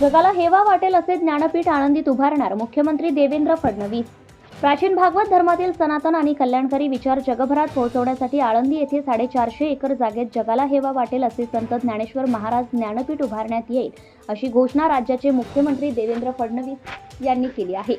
जगाला हेवा वाटेल असे ज्ञानपीठ आनंदीत उभारणार मुख्यमंत्री देवेंद्र फडणवीस. प्राचीन भागवत धर्मातील सनातन आणि कल्याणकारी विचार जगभरात पोहोचवण्यासाठी आळंदी येथे साडेचारशे एकर जागेत जगाला हेवा वाटेल असे संत ज्ञानेश्वर महाराज ज्ञानपीठ उभारण्यात येईल अशी घोषणा राज्याचे मुख्यमंत्री देवेंद्र फडणवीस यांनी केली आहे.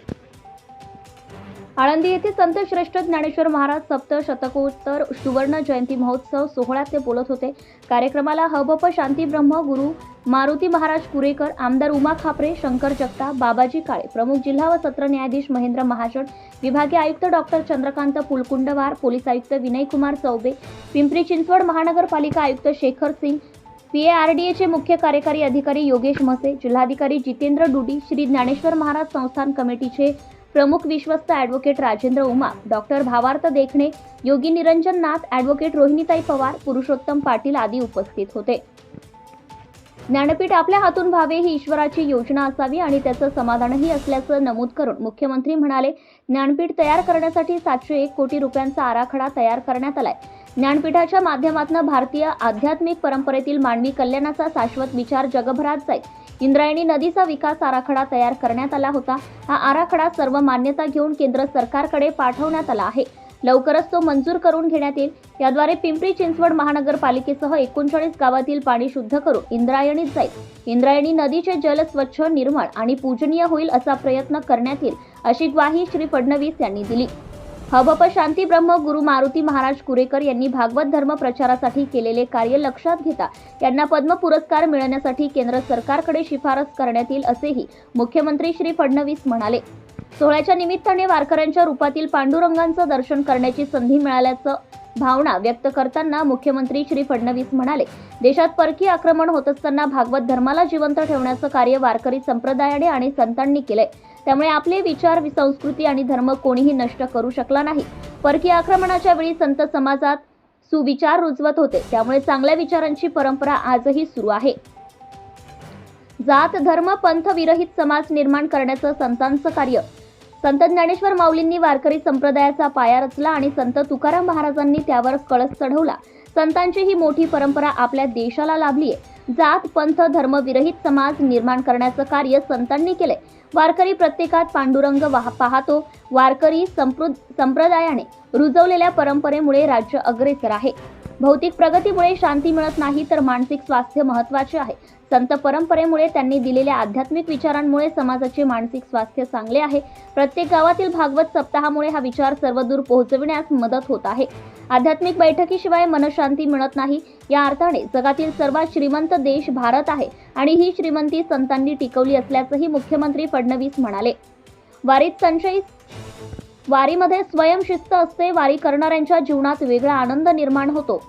आळंदी येथे संत श्रेष्ठ ज्ञानेश्वर महाराज सप्त शतकोत्तर सुवर्ण जयंती महोत्सव सोहळ्यात ते बोलत होते. कार्यक्रमाला हबप शांती ब्रह्म गुरु मारुती महाराज कुरेकर आमदार उमा खापरे शंकर जगताप बाबाजी काळे प्रमुख जिल्हा व सत्र न्यायाधीश महेंद्र महाजन विभागीय आयुक्त डॉक्टर चंद्रकांत पुलकुंडवार पोलीस आयुक्त विनयकुमार चौबे पिंपरी चिंचवड महानगरपालिका आयुक्त शेखर सिंग पीएआरडीएचे मुख्य कार्यकारी अधिकारी योगेश म्हसे जिल्हाधिकारी जितेंद्र डुडी श्री ज्ञानेश्वर महाराज संस्थान कमिटीचे प्रमुख विश्वस्त advocate Rajendra Uma doctor Bhavarth Dekhane Yogi Niranjan Nath advocate रोहिणीताई पवार पुरुषोत्तम पाटील आदी उपस्थित होते. ज्ञानपीठ आपल्या हातून व्हावे ही ईश्वराची योजना असावी आणि त्याचं समाधानही असल्याचं नमूद करून मुख्यमंत्री म्हणाले ज्ञानपीठ तयार करण्यासाठी सातशे एक कोटी रुपयांचा आराखडा तयार करण्यात आलाय. ज्ञानपीठाच्या माध्यमातून भारतीय आध्यात्मिक परंपरेतील मानवी कल्याणाचा शाश्वत विचार जगभरात जाईल. इंद्रायणी नदीचा विकास आराखडा तयार करण्यात आला होता. हा आराखडा सर्व मान्यता घेऊन केंद्र सरकारकडे पाठवण्यात आला आहे. लवकरच तो मंजूर करून घेण्यात येईल. याद्वारे पिंपरी चिंचवड महानगरपालिकेसह एकोणचाळीस गावातील पाणी शुद्ध करून इंद्रायणीत जाईल. इंद्रायणी नदीचे जल स्वच्छ निर्मळ आणि पूजनीय होईल असा प्रयत्न करण्यात येईल अशी ग्वाही श्री फडणवीस यांनी दिली. हबप शांती ब्रह्म गुरु मारुती महाराज कुरेकर यांनी भागवत धर्म प्रचारासाठी केलेले कार्य लक्षात घेता यांना पद्म पुरस्कार मिळण्यासाठी केंद्र सरकारकडे शिफारस करण्यात येईल असेही मुख्यमंत्री श्री फडणवीस म्हणाले. सोहळ्याच्या निमित्ताने वारकऱ्यांच्या रूपातील पांडुरंगांचं दर्शन करण्याची संधी मिळाल्याचं भावना व्यक्त करताना मुख्यमंत्री श्री फडणवीस म्हणाले देशात परकीय आक्रमण होत असताना भागवत धर्माला जिवंत ठेवण्याचं कार्य वारकरी संप्रदायाने आणि संतांनी केलंय. त्यामुळे आपले विचार संस्कृती आणि धर्म कोणीही नष्ट करू शकला नाही. परकीय आक्रमणाच्या वेळी संत समाजात सुविचार रुजवत होते. त्यामुळे चांगल्या विचारांची परंपरा आजही सुरू आहे. जात धर्म पंथ विरहित समाज निर्माण करण्याचं संतांचं कार्य संत ज्ञानेश्वर माऊलींनी वारकरी संप्रदायाचा पाया रचला आणि संत तुकाराम महाराजांनी त्यावर कळस चढवला. संतांची ही मोठी परंपरा आपल्या देशाला लाभली आहे. जात पंथ धर्मविरहित समाज निर्माण करण्याचं कार्य संतांनी केलंय. वारकरी प्रत्येकात पांडुरंग वाह- पाहतो. वारकरी संप्रु- संप्रदायाने रुजवलेल्या परंपरेमुळे राज्य अग्रेसर आहे. भौतिक प्रगतीमुळे शांती मिळत नाही तर मानसिक स्वास्थ्य महत्त्वाचे आहे. संत परंपरेमुळे त्यांनी दिलेल्या आध्यात्मिक विचारांमुळे समाजाचे मानसिक स्वास्थ्य चांगले आहे. प्रत्येक गावातील भागवत सप्ताहामुळे हा विचार सर्वदूर पोहोचविण्यास मदत होत आहे. आध्यात्मिक बैठकीशिवाय मनशांती मिळत नाही. या अर्थाने जगातील सर्वात श्रीमंत देश भारत आहे आणि ही श्रीमंती संतांनी टिकवली असल्याचंही मुख्यमंत्री फडणवीस म्हणाले. वारीत संशयित वारीमध्ये स्वयंशिस्त असते वारी करणाऱ्यांच्या जीवनात वेगळा आनंद निर्माण होतो.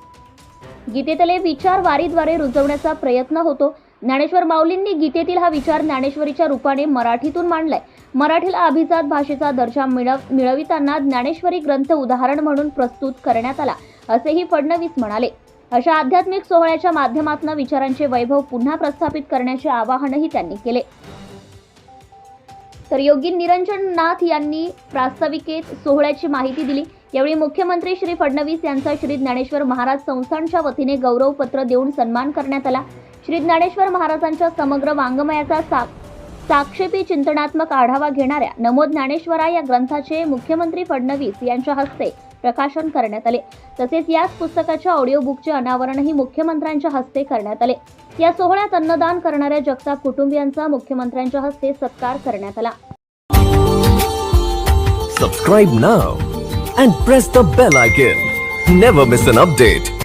गीतेतले विचार वारीद्वारे रुजवण्याचा प्रयत्न होतो. ज्ञानेश्वर माऊलींनी गीतेतील हा विचार ज्ञानेश्वरीच्या रूपाने मराठीतून मांडलाय. मराठीला अभिजात भाषेचा दर्जा मिळव मिळविताना ज्ञानेश्वरी ग्रंथ उदाहरण म्हणून प्रस्तुत करण्यात आला असेही फडणवीस म्हणाले. अशा आध्यात्मिक सोहळ्याच्या माध्यमातून विचारांचे वैभव पुन्हा प्रस्थापित करण्याचे आवाहनही त्यांनी केले. तर योगी निरंजन नाथ यांनी प्रास्ताविकेत सोहळ्याची माहिती दिली. यावेळी मुख्यमंत्री श्री फडणवीस यांचा श्री ज्ञानेश्वर महाराज संस्थानच्या वतीने गौरवपत्र देऊन सन्मान करण्यात आला. श्री ज्ञानेश्वर महाराजांच्या समग्र वाङ्मयाचा सा साक्षेपी चिंतनात्मक आढावा घेणाऱ्या नमो ज्ञानेश्वरा या ग्रंथाचे मुख्यमंत्री फडणवीस यांच्या हस्ते प्रकाशन करण्यात आले. तसेच याच पुस्तकाच्या ऑडिओ बुकचे अनावरणही मुख्यमंत्र्यांच्या हस्ते करण्यात आले. या सोहळ्यात अन्नदान करणाऱ्या जगताप कुटुंबियांचा मुख्यमंत्र्यांच्या हस्ते सत्कार करण्यात आला. Subscribe now and press the bell icon never miss an update